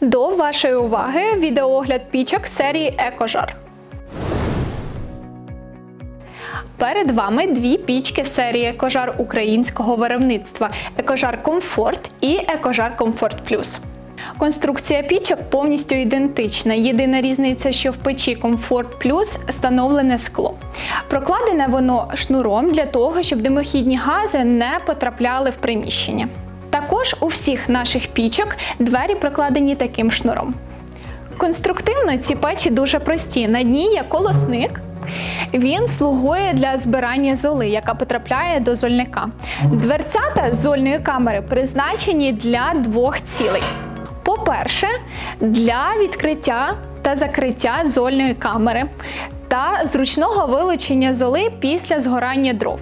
До вашої уваги відеоогляд пічок серії Екожар. Перед вами дві пічки серії Екожар українського виробництва Екожар Комфорт і Екожар Комфорт Плюс. Конструкція пічок повністю ідентична. Єдина різниця, що в печі Комфорт Плюс встановлене скло. Прокладене воно шнуром для того, щоб димохідні гази не потрапляли в приміщення. Також у всіх наших пічок двері прокладені таким шнуром. Конструктивно ці печі дуже прості. На дні є колосник. Він слугує для збирання золи, яка потрапляє до зольника. Дверцята зольної камери призначені для двох цілей. По-перше, для відкриття та закриття зольної камери та зручного вилучення золи після згорання дров.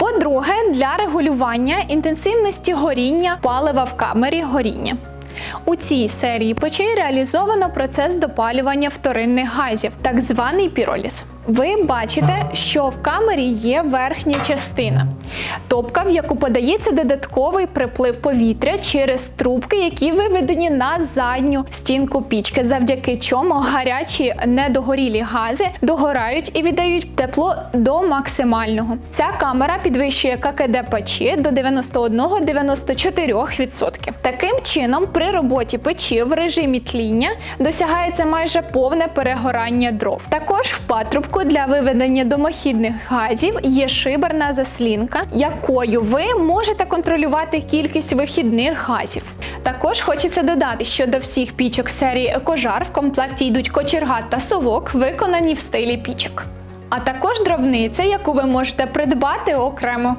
По-друге, для регулювання інтенсивності горіння палива в камері горіння. У цій серії печей реалізовано процес допалювання вторинних газів, так званий піроліз. Ви бачите, що в камері є верхня частина, топка, в яку подається додатковий приплив повітря через трубки, які виведені на задню стінку пічки, завдяки чому гарячі недогорілі гази догорають і віддають тепло до максимального. Ця камера підвищує ККД печі до 91-94%. Таким чином, при роботі печі в режимі тління досягається майже повне перегорання дров. Також в патрубку для виведення домохідних газів є шиберна заслінка, якою ви можете контролювати кількість вихідних газів. Також хочеться додати, що до всіх пічок серії Екожар в комплекті йдуть кочерга та совок, виконані в стилі пічок. А також дровниця, яку ви можете придбати окремо.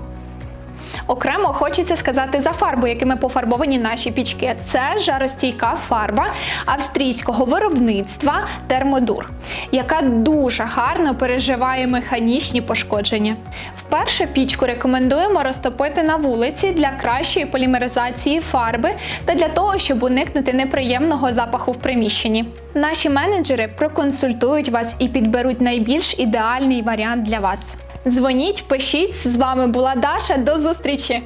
Окремо хочеться сказати за фарбу, якими пофарбовані наші пічки. Це жаростійка фарба австрійського виробництва Термодур, яка дуже гарно переживає механічні пошкодження. Вперше пічку рекомендуємо розтопити на вулиці для кращої полімеризації фарби та для того, щоб уникнути неприємного запаху в приміщенні. Наші менеджери проконсультують вас і підберуть найбільш ідеальний варіант для вас. Дзвоніть, пишіть. З вами була Даша. До зустрічі!